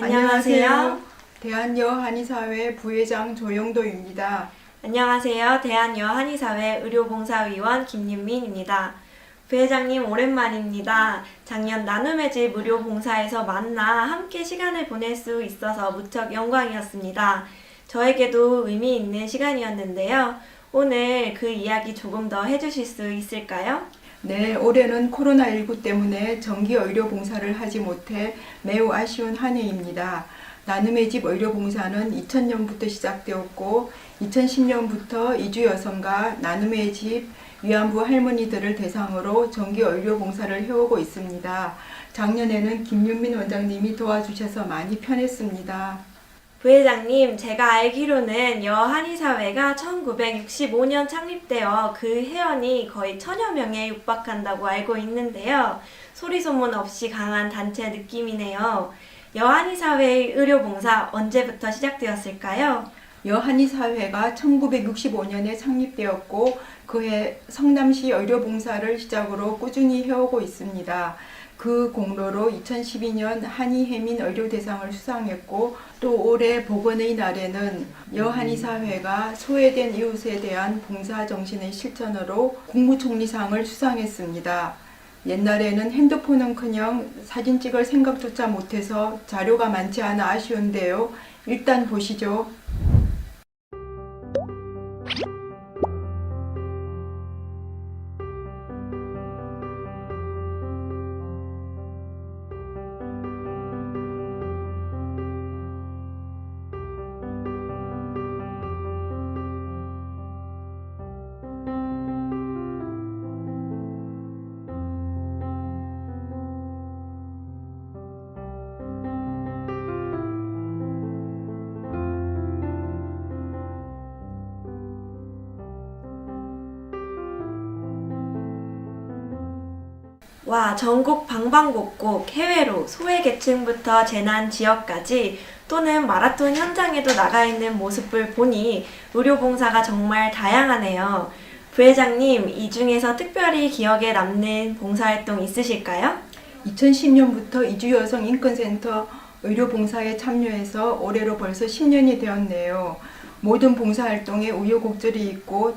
안녕하세요. 대한여 한의사회 부회장 조영도입니다. 안녕하세요. 대한여 한의사회 의료봉사위원 김윤민입니다. 부회장님 오랜만입니다. 작년 나눔의 집 의료봉사에서 만나 함께 시간을 보낼 수 있어서 무척 영광이었습니다. 저에게도 의미 있는 시간이었는데요. 오늘 그 이야기 조금 더 해주실 수 있을까요? 네, 올해는 코로나19 때문에 정기 의료 봉사를 하지 못해 매우 아쉬운 한 해입니다. 나눔의 집 의료 봉사는 2000년부터 시작되었고 2010년부터 이주 여성과 나눔의 집 위안부 할머니들을 대상으로 정기 의료 봉사를 해오고 있습니다. 작년에는 김윤민 원장님이 도와주셔서 많이 편했습니다. 부회장님, 제가 알기로는 여한의사회가 1965년 창립되어 그 회원이 거의 천여 명에 육박한다고 알고 있는데요. 소리소문 없이 강한 단체 느낌이네요. 여한의사회의 의료봉사 언제부터 시작되었을까요? 여한의사회가 1965년에 창립되었고 그해 성남시 의료봉사를 시작으로 꾸준히 해오고 있습니다. 그 공로로 2012년 한의해민 의료대상을 수상했고 또 올해 복원의 날에는 여한의사회가 소외된 이웃에 대한 봉사정신의 실천으로 국무총리상을 수상했습니다. 옛날에는 핸드폰은커녕 사진 찍을 생각조차 못해서 자료가 많지 않아 아쉬운데요. 일단 보시죠. 와, 전국 방방곡곡 해외로 소외계층부터 재난 지역까지 또는 마라톤 현장에도 나가 있는 모습을 보니 의료봉사가 정말 다양하네요. 부회장님, 이 중에서 특별히 기억에 남는 봉사활동 있으실까요? 2010년부터 이주여성 인권센터 의료봉사에 참여해서 올해로 벌써 10년이 되었네요. 모든 봉사활동에 우여곡절이 있고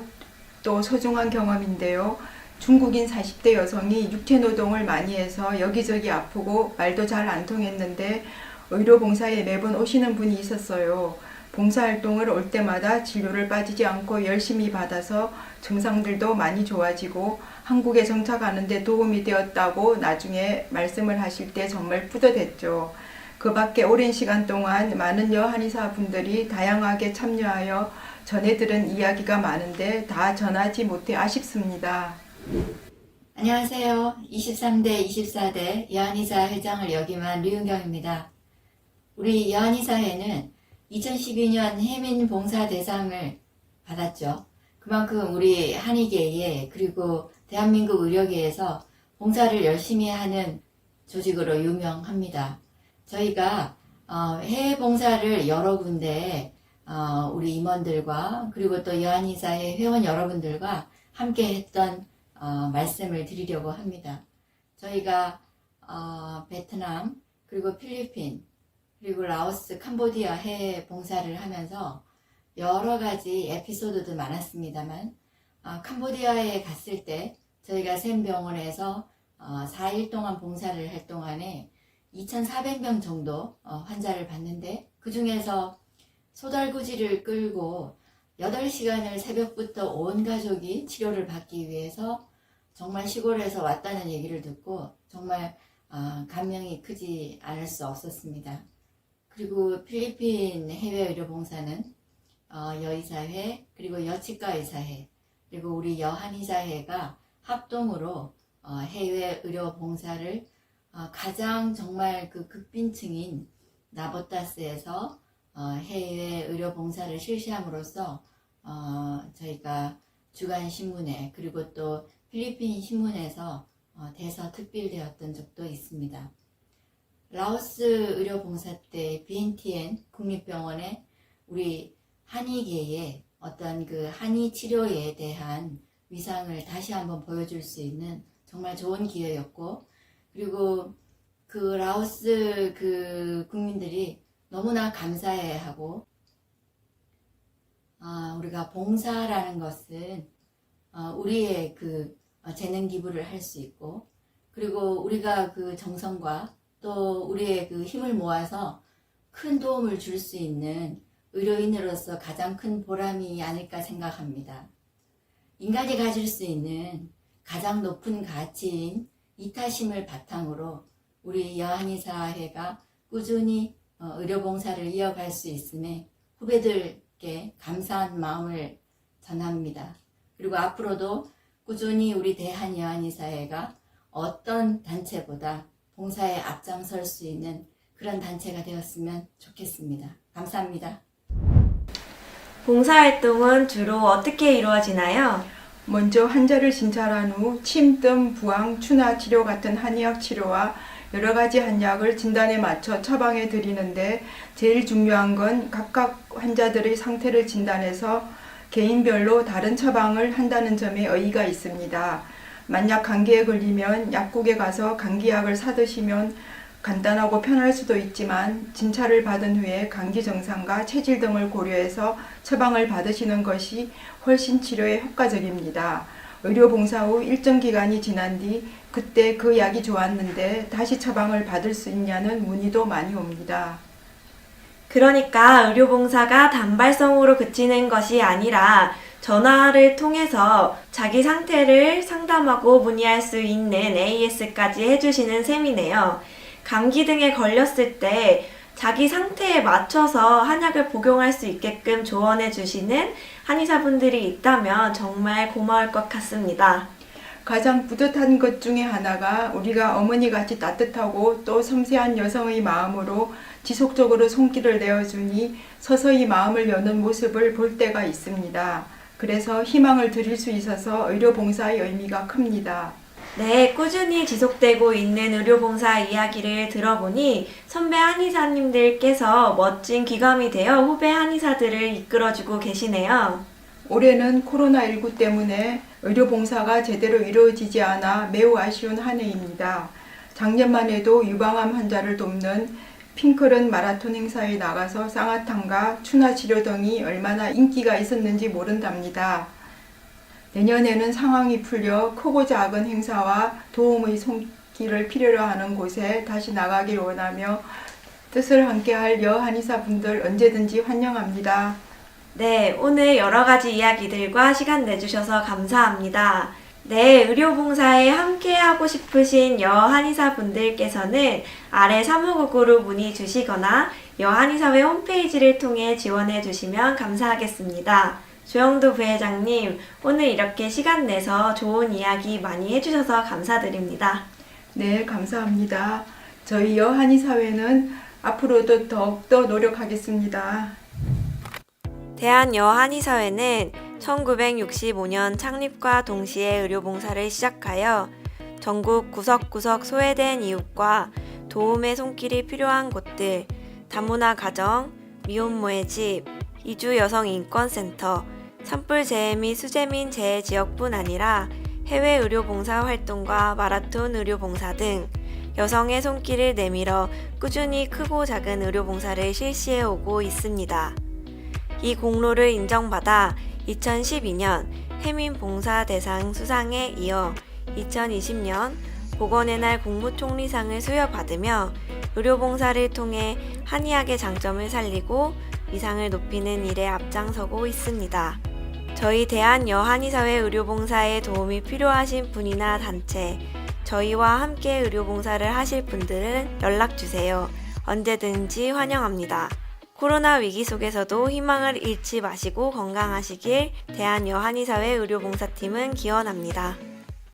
또 소중한 경험인데요. 중국인 40대 여성이 육체 노동을 많이 해서 여기저기 아프고 말도 잘 안 통했는데 의료 봉사에 매번 오시는 분이 있었어요. 봉사활동을 올 때마다 진료를 빠지지 않고 열심히 받아서 증상들도 많이 좋아지고 한국에 정착하는데 도움이 되었다고 나중에 말씀을 하실 때 정말 뿌듯했죠. 그 밖에 오랜 시간 동안 많은 여한의사 분들이 다양하게 참여하여 전해 들은 이야기가 많은데 다 전하지 못해 아쉽습니다. 안녕하세요. 23대, 24대 여한의사 회장을 역임한 류은경입니다. 우리 여한의사회는 2012년 해민 봉사 대상을 받았죠. 그만큼 우리 한의계에 그리고 대한민국 의료계에서 봉사를 열심히 하는 조직으로 유명합니다. 저희가 어, 해외 봉사를 여러 군데 어, 우리 임원들과 그리고 또 여한의사회 회원 여러분들과 함께 했던 어, 말씀을 드리려고 합니다. 저희가 어, 베트남 그리고 필리핀 그리고 라오스, 캄보디아 해외 봉사를 하면서 여러 가지 에피소드도 많았습니다만 어, 캄보디아에 갔을 때 저희가 샘병원에서 어, 4일 동안 봉사를 할 동안에 2,400명 정도 어, 환자를 봤는데 그 중에서 소달구지를 끌고 8시간을 새벽부터 온 가족이 치료를 받기 위해서 정말 시골에서 왔다는 얘기를 듣고 정말 어, 감명이 크지 않을 수 없었습니다. 그리고 필리핀 해외 의료 봉사는 어, 여의사회 그리고 여치과 의사회 그리고 우리 여한의사회가 합동으로 어, 해외 의료 봉사를 어, 가장 정말 그 극빈층인 나보타스에서 어, 해외 의료 봉사를 실시함으로써 어, 저희가 주간 신문에 그리고 또 필리핀 신문에서 어, 대서 특필되었던 적도 있습니다. 라오스 의료봉사 때 BNTN 국립병원에 우리 한의계의 어떤 그 한의 치료에 대한 위상을 다시 한번 보여줄 수 있는 정말 좋은 기회였고 그리고 그 라오스 그 국민들이 너무나 감사해하고 아, 우리가 봉사라는 것은 어, 우리의 그 어, 재능 기부를 할 수 있고 그리고 우리가 그 정성과 또 우리의 그 힘을 모아서 큰 도움을 줄 수 있는 의료인으로서 가장 큰 보람이 아닐까 생각합니다. 인간이 가질 수 있는 가장 높은 가치인 이타심을 바탕으로 우리 여한의사회가 꾸준히 어, 의료봉사를 이어갈 수 있음에 후배들께 감사한 마음을 전합니다. 그리고 앞으로도 꾸준히 우리 대한여한의사회가 어떤 단체보다 봉사에 앞장설 수 있는 그런 단체가 되었으면 좋겠습니다. 감사합니다. 봉사활동은 주로 어떻게 이루어지나요? 먼저 환자를 진찰한 후 침뜸, 부항, 추나 치료 같은 한의학 치료와 여러 가지 한약을 진단에 맞춰 처방해 드리는데 제일 중요한 건 각각 환자들의 상태를 진단해서 개인별로 다른 처방을 한다는 점에 의의가 있습니다. 만약 감기에 걸리면 약국에 가서 감기약을 사드시면 간단하고 편할 수도 있지만 진찰을 받은 후에 감기 증상과 체질 등을 고려해서 처방을 받으시는 것이 훨씬 치료에 효과적입니다. 의료 봉사 후 일정 기간이 지난 뒤 그때 그 약이 좋았는데 다시 처방을 받을 수 있냐는 문의도 많이 옵니다. 그러니까 의료봉사가 단발성으로 그치는 것이 아니라 전화를 통해서 자기 상태를 상담하고 문의할 수 있는 AS까지 해주시는 셈이네요. 감기 등에 걸렸을 때 자기 상태에 맞춰서 한약을 복용할 수 있게끔 조언해 주시는 한의사분들이 있다면 정말 고마울 것 같습니다. 가장 뿌듯한 것 중에 하나가 우리가 어머니 같이 따뜻하고 또 섬세한 여성의 마음으로 지속적으로 손길을 내어주니 서서히 마음을 여는 모습을 볼 때가 있습니다. 그래서 희망을 드릴 수 있어서 의료봉사의 의미가 큽니다. 네, 꾸준히 지속되고 있는 의료봉사 이야기를 들어보니 선배 한의사님들께서 멋진 귀감이 되어 후배 한의사들을 이끌어주고 계시네요. 올해는 코로나19 때문에 의료봉사가 제대로 이루어지지 않아 매우 아쉬운 한 해입니다. 작년만 해도 유방암 환자를 돕는 핑클은 마라톤 행사에 나가서 쌍화탕과 추나 치료 등이 얼마나 인기가 있었는지 모른답니다. 내년에는 상황이 풀려 크고 작은 행사와 도움의 손길을 필요로 하는 곳에 다시 나가길 원하며 뜻을 함께할 여 한의사분들 언제든지 환영합니다. 네, 오늘 여러 가지 이야기들과 시간 내주셔서 감사합니다. 네, 의료봉사에 함께하고 싶으신 여한의사 분들께서는 아래 사무국으로 문의 주시거나 여한의사회 홈페이지를 통해 지원해 주시면 감사하겠습니다. 조영도 부회장님, 오늘 이렇게 시간 내서 좋은 이야기 많이 해주셔서 감사드립니다. 네, 감사합니다. 저희 여한의사회는 앞으로도 더욱더 노력하겠습니다. 대한여한의사회는 1965년 창립과 동시에 의료봉사를 시작하여 전국 구석구석 소외된 이웃과 도움의 손길이 필요한 곳들, 다문화 가정, 미혼모의 집, 이주 여성 인권센터, 산불 재해 및 수재민 재해 지역뿐 아니라 해외 의료봉사 활동과 마라톤 의료봉사 등 여성의 손길을 내밀어 꾸준히 크고 작은 의료봉사를 실시해 오고 있습니다. 이 공로를 인정받아 2012년 해민 봉사 대상 수상에 이어 2020년 보건의 날 국무총리상을 수여받으며 의료봉사를 통해 한의학의 장점을 살리고 위상을 높이는 일에 앞장서고 있습니다. 저희 대한여한의사회 의료봉사에 도움이 필요하신 분이나 단체, 저희와 함께 의료봉사를 하실 분들은 연락주세요. 언제든지 환영합니다. 코로나 위기 속에서도 희망을 잃지 마시고 건강하시길 대한여한의사회 의료봉사팀은 기원합니다.